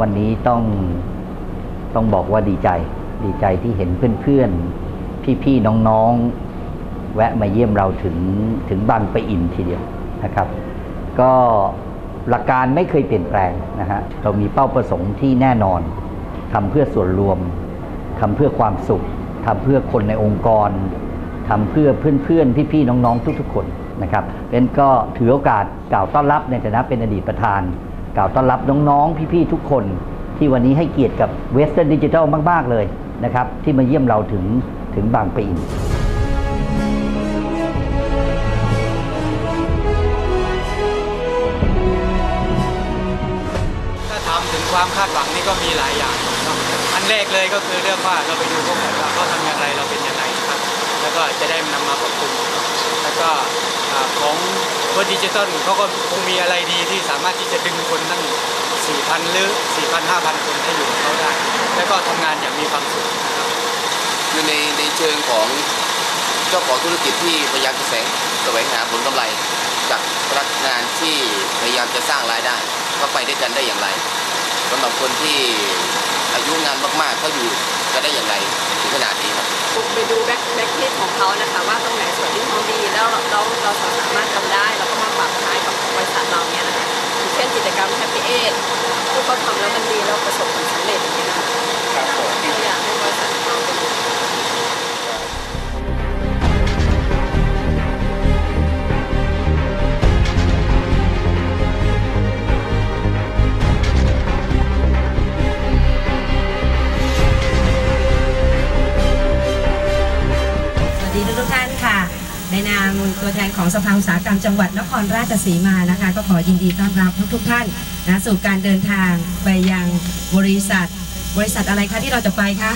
วันนี้ต้องต้องบอกว่าดีใจ ดีใจที่เห็นเพื่อนๆ พี่ๆ น้องๆ แวะมาเยี่ยมเราถึงถึงบางปะอินทีเดียวนะครับ ก็หลักการไม่เคยเปลี่ยนแปลงนะฮะเรามีเป้าประสงค์ที่แน่นอนทำเพื่อส่วนรวมทำเพื่อความสุขทำเพื่อคนในองค์กรทำเพื่อเพื่อนๆ พี่ๆ น้องๆ ทุกๆ คนนะครับเป็นก็ถือโอกาสกล่าวต้อนรับในฐานะเป็นอดีตประธาน กล่าวต้อนรับน้องๆ พี่ๆ ทุกคนที่วันนี้ให้เกียรติกับเวสเทิร์นดิจิทัลมาก ๆ เลยนะครับ ที่มาเยี่ยมเราถึงถึงบางปะอินถ้าถามถึงความคาดหวังนี่ก็มีหลายอย่างครับอันแรกเลยก็คือเรื่องว่าเราไปดูพวกเขาว่าเขาทำอย่างไรเราเป็น แล้วก็จะได้นำมาปรับปรุงแล้วก็ของเวิร์ดิจิตอลเขาก็คงมีอะไรดีที่สามารถที่จะดึงคนตั้ง4,000 หรือ 4,000 5,000 คนให้อยู่กับเขาได้ แล้วก็ทำงานอย่างมีความสุขนะครับคือในในเชิงของเจ้าของธุรกิจที่พยายามจะแสงแสวงหาผลกำไร จากพนักงานที่พยายามจะสร้างรายได้ก็ไปด้วยกันได้อย่างไรสำหรับคนที่อายุงานมากๆเขาอยู่กันได้อย่างไรถึงขนาดนี้ ไปดูแบ็คแบ็คเคสของเขานะคะ ว่าตรงไหนส่วนที่เขาดีแล้วเราเราเราสามารถทำได้เราก็มาปรับใช้กับบริษัทเราเนี่ยนะคะอย่างเช่นกิจกรรมแฮปปี้เอทที่เขาทำแล้วมันดีแล้วประสบผลสำเร็จอย่างเงี้ยนะคะครับผมก็อยากให้บริษัทเราเป็น สภาอุตสาหกรรมจังหวัดนครราชสีมานะคะ ก็ขอยินดีต้อนรับทุกๆท่านนะสู่การเดินทางไปยังบริษัท บริษัทอะไรคะที่เราจะไปคะ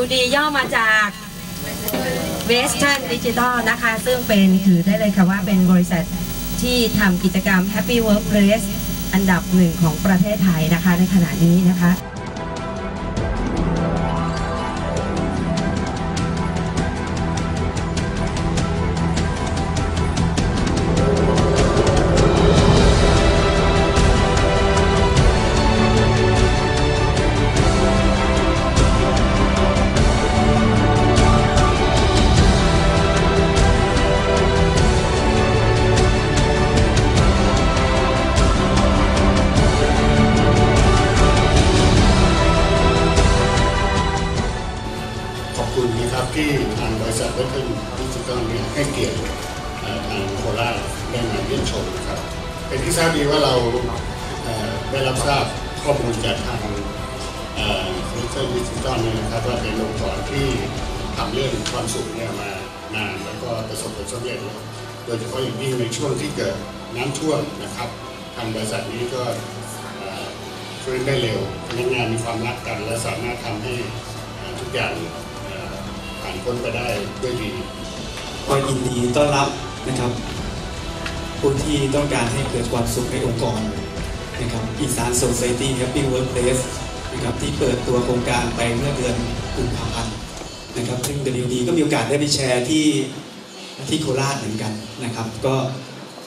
WD ย่อมาจาก Western Digital นะคะ ซึ่งเป็นถือได้เลยค่ะว่าเป็นบริษัทที่ทำกิจกรรม Happy Workplace อันดับหนึ่งของประเทศไทยนะคะในขณะนี้นะคะ เป็นที่ทราบดีว่าเราได้รับทราบข้อมูลจากทางเวทเทิร์นดิจิตอลเนี่ยนะครับว่าเป็นองค์กรที่ทำเรื่องความสุขเนี่ยมานานแล้วก็ประสบผลสำเร็จโดยเฉพาะอย่างยิ่งในช่วงที่เกิดน้ำท่วมนะครับทางบริษัทนี้ก็เอ่อฟื้นได้เร็วพนักงานมีความรักกัน และสามารถทำให้ทุกอย่างผ่านพ้นไปได้ด้วยดีก็ยินดีต้อนรับนะครับ ผู้ที่ต้องการให้เกิดความสุขในองค์กรนะครับอีสานโซซตี้ Happy Workplace นะครับที่เปิดตัวโครงการไปเมื่อเดือนกุมภาพันธ์นะครับซึ่ง WD ก็มีโอกาสได้ไปแชร์ที่ที่โคราชเหมือนกันนะครับ ก็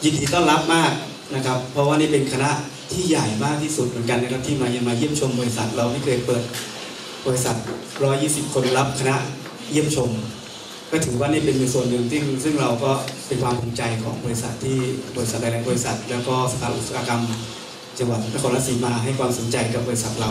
ยินดีต้อนรับมากนะครับ เพราะว่านี่เป็นคณะที่ใหญ่มากที่สุดเหมือนกันนะครับ ที่มายังมาเยี่ยมชมบริษัทเราไม่เคยเปิดบริษัท 120 คนรับคณะเยี่ยมชม ก็ถือว่านี่เป็นส่วนหนึ่งที่ซึ่งเราก็เป็นความภูมิใจของบริษัทที่บริษัทหลายๆบริษัท แล้วก็สถาอุตสาหกรรม จังหวัดนครราชสีมาให้ความสนใจกับบริษัทเรา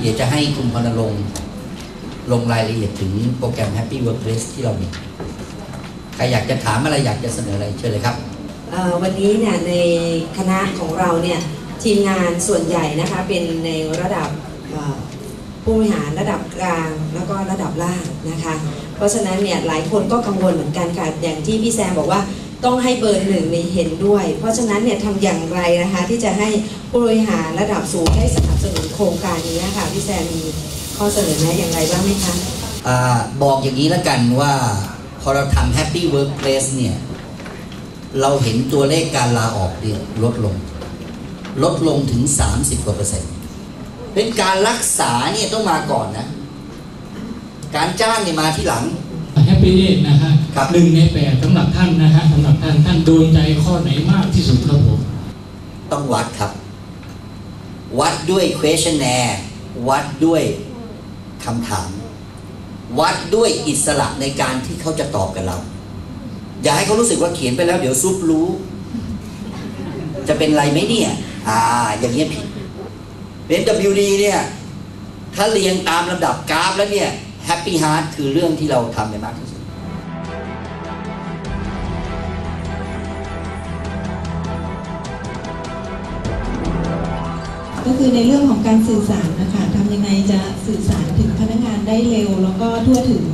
เดี๋ยวจะให้คุณพรณรงค์ลงรายละเอียดถึงโปรแกรม Happy Workplace ที่เรามี ใครอยากจะถามอะไรอยากจะเสนออะไรเชิญเลยครับ วันนี้เนี่ยในคณะของเราเนี่ยทีมงานส่วนใหญ่นะคะเป็นในระดับผู้บริหารระดับกลางแล้วก็ระดับล่างนะคะ เพราะฉะนั้นเนี่ยหลายคนก็กังวลเหมือนกันค่ะอย่างที่พี่แซมบอกว่า ต้องให้เบอร์หนึ่งในเห็นด้วย เพราะฉะนั้นเนี่ยทำอย่างไรนะคะที่จะให้ผู้บริหารระดับสูงได้สนับสนุนโครงการนี้ค่ะพี่แซมมีข้อเสนอแนะอย่างไรบ้างไหมคะอบอกอย่างนี้แล้วกันว่าพอเราทำ Happy Workplace เนี่ย เราเห็นตัวเลขการลาออกเนี่ยลดลง ลดลงถึง 30กว่าเปอร์เซ็นต์เป็นการรักษาเนี่ยต้องมาก่อนนะ การจ้างเนี่ยมาที่หลัง ปีเดย์นะฮะครับหนึ่งในแปดสำหรับท่านนะฮะสำหรับท่านท่านโดนใจข้อไหนมากที่สุดครับผม ต้องวัดครับ วัดด้วย questionnaire วัดด้วยคำถาม วัดด้วยอิสระในการที่เขาจะตอบกับเรา อย่าให้เขารู้สึกว่าเขียนไปแล้ว เดี๋ยวซุปรู้ จะเป็นไรไหมเนี่ย อ่า อย่างเงี้ยผิดเป็น WD เนี่ย ถ้าเรียงตามลำดับกราฟแล้วเนี่ย Happy Heart คือเรื่องที่เราทำได้มากที่สุด ก็คือในเรื่องของการสื่อสารนะคะทำยังไงจะสื่อสารถึงพนักงานได้เร็ว แล้วก็ทั่วถึง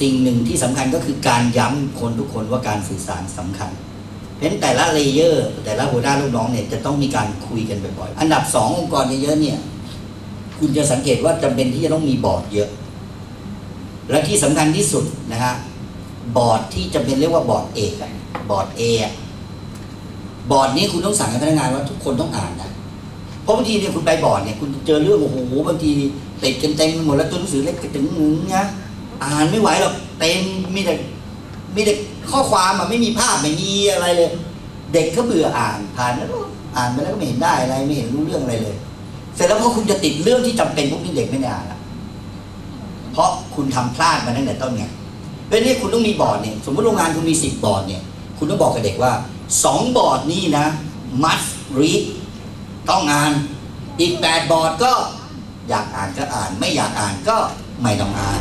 สิ่งหนึ่งที่สำคัญก็คือการย้ำคนทุกคนว่าการสื่อสารสำคัญ เพราะฉะนั้นแต่ละเลเยอร์ แต่ละหัวหน้าลูกน้องเนี่ยจะต้องมีการคุยกันบ่อยๆ อันดับสององค์กรเยอะๆเนี่ย คุณจะสังเกตว่าจำเป็นที่จะต้องมีบอร์ดเยอะ และที่สำคัญที่สุดนะฮะบอร์ดที่จำเป็นเรียกว่าบอร์ดเอกบอร์ดเอบอร์ดนี้คุณต้องสั่งให้พนักงานว่าทุกคนต้องอ่านนะ ราะบางทีเนี่ยคุณไปบอร์ดเนี่ยคุณเจอเรื่องโอ้โหบางทีติดกันเต็มหมดแล้วตัวหนังสือเล็กกระถึงหนึ่งนะอ่านไม่ไหวหรอกเต็มมีแต่มีแต่ข้อความอะไม่มีภาพไม่มีอะไรเลย เด็กก็เบื่ออ่านผ่านแล้วอ่านไปแล้วก็ไม่เห็นได้อะไรไม่เห็นรู้เรื่องอะไรเลย เสร็จแล้วพอคุณจะติดเรื่องที่จำเป็นพวกนี้เด็กไม่ได้อ่านละเพราะคุณทำพลาดมาตั้งแต่ต้นไงเพราะนี้คุณต้องมีบอร์ดเนี่ยสมมติโรงงานคุณมีสิบบอร์ดเนี่ย คุณต้องบอกกับเด็กว่าสองบอร์ดนี่นะ must read ต้องอ่าน อีกแปดบอร์ดก็อยากอ่านก็อ่าน ไม่อยากอ่านก็ไม่ต้องอ่าน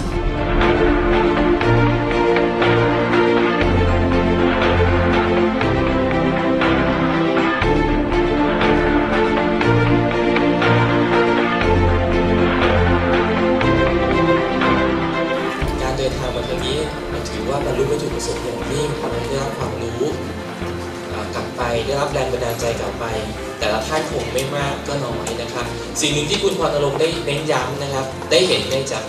สิ่งหนึ่งที่คุณพรอารมณ์ได้เน้นย้ำนะครับ ได้เห็นในจาก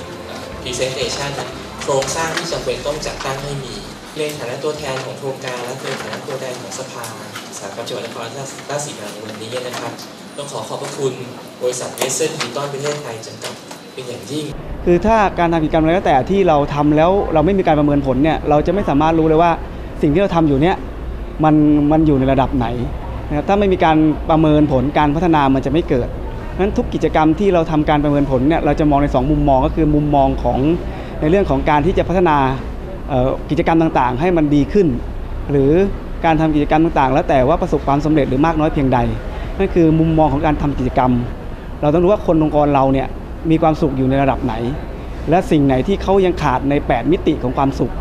presentation นะโครงสร้างที่จำเป็นต้องจัดตั้งให้มีในฐานะตัวแทนของโครงการและในฐานะตัวแทนของสภาสาหกรรมจังหวัดนครราชสีมาในวันนี้นะครับต้องขอขอบพระคุณบริษัทเวสเทิร์นดิจิตอลประเทศไทยจำกัดเป็นอย่างยิ่ง คือถ้าการทำกิจกรรมอะไรก็แต่ที่เราทำแล้วเราไม่มีการประเมินผลเนี่ยเราจะไม่สามารถรู้เลยว่าสิ่งที่เราทำอยู่เนี่ยมันมันอยู่ในระดับไหนนะครับถ้าไม่มีการประเมินผลการพัฒนามันจะไม่เกิด นั้นทุกกิจกรรมที่เราทำการประเมินผลเนี่ยเราจะมองใน 2 มุมมองก็คือมุมมองของในเรื่องของการที่จะพัฒนากิจกรรมต่างๆ ให้มันดีขึ้น หรือการทำกิจกรรมต่างๆ แล้วแต่ว่าประสบความสำเร็จหรือมากน้อยเพียงใดนั่นคือมุมมองของการทำกิจกรรม เราต้องรู้ว่าคนองค์กรเราเนี่ยมีความสุขอยู่ในระดับไหน และสิ่งไหนที่เขายังขาดใน 8 มิติของความสุข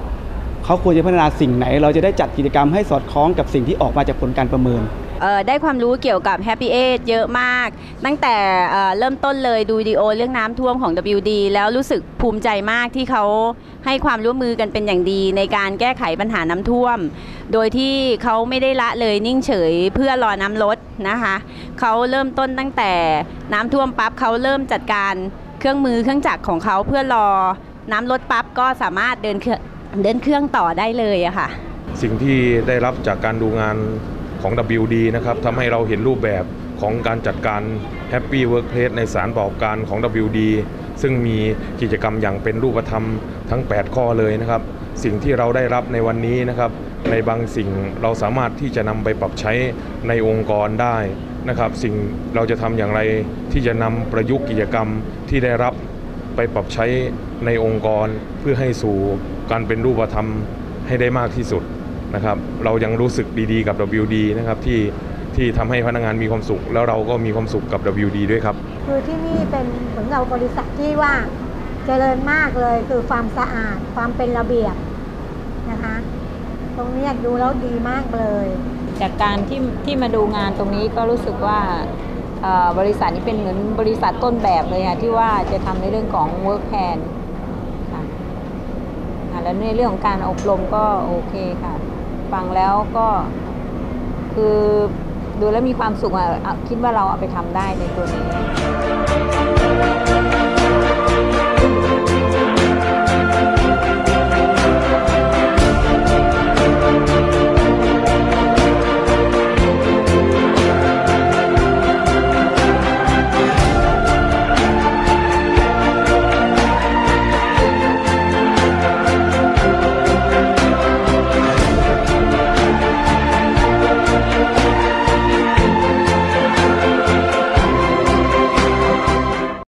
เขาควรจะพัฒนาสิ่งไหน เราจะได้จัดกิจกรรมให้สอดคล้องกับสิ่งที่ออกมาจากผลการประเมิน ได้ความรู้เกี่ยวกับ Happy Age เยอะมาก ตั้งแต่เริ่มต้นเลยดูวิดีโอเรื่องน้ำท่วมของ WD แล้วรู้สึกภูมิใจมากที่เขาให้ความร่วมมือกันเป็นอย่างดี ในการแก้ไขปัญหาน้ำท่วม โดยที่เขาไม่ได้ละเลยนิ่งเฉยเพื่อรอน้ำลดนะคะเขาเริ่มต้นตั้งแต่น้ำท่วมปั๊บเขาเริ่มจัดการเครื่องมือเครื่องจักรของเขาเพื่อรอน้ำลดปั๊บก็สามารถเดินเครื่องเดินเครื่องต่อได้เลยอะค่ะ สิ่งที่ได้รับจากการดูงาน ของ WD นะครับทำให้เราเห็นรูปแบบของการจัดการ Happy Workplace ในสารประกอบการของ WD ซึ่งมีกิจกรรมอย่างเป็นรูปธรรมทั้ง 8 ข้อเลยนะครับ สิ่งที่เราได้รับในวันนี้นะครับ ในบางสิ่งเราสามารถที่จะนำไปปรับใช้ในองค์กรได้นะครับ สิ่งเราจะทำอย่างไรที่จะนำประยุกต์กิจกรรมที่ได้รับไปปรับใช้ในองค์กรเพื่อให้สู่การเป็นรูปธรรมให้ได้มากที่สุด นะครับเรายังรู้สึกดีๆกับ WD นะครับที่ที่ทำให้พนักงานมีความสุข แล้วเราก็มีความสุขกับ WD ด้วยครับ คือที่นี่เป็นเหมือนเราบริษัทที่ว่าเจริญมากเลยคือความสะอาดความเป็นระเบียบนะคะ ตรงเนี้ยดูแล้วดีมากเลย จากการที่ที่มาดูงานตรงนี้ก็รู้สึกว่าเอ่อบริษัทนี้เป็นเหมือนบริษัทต้นแบบเลยค่ะที่ว่าจะทำในเรื่องของ work plan ค่ะอ่า แล้วในเรื่องของการอบรมก็โอเคค่ะ ฟังแล้วก็คือดูแล้วมีความสุขอะอะคิดว่าเราเอาไปทำได้ในตัวนี้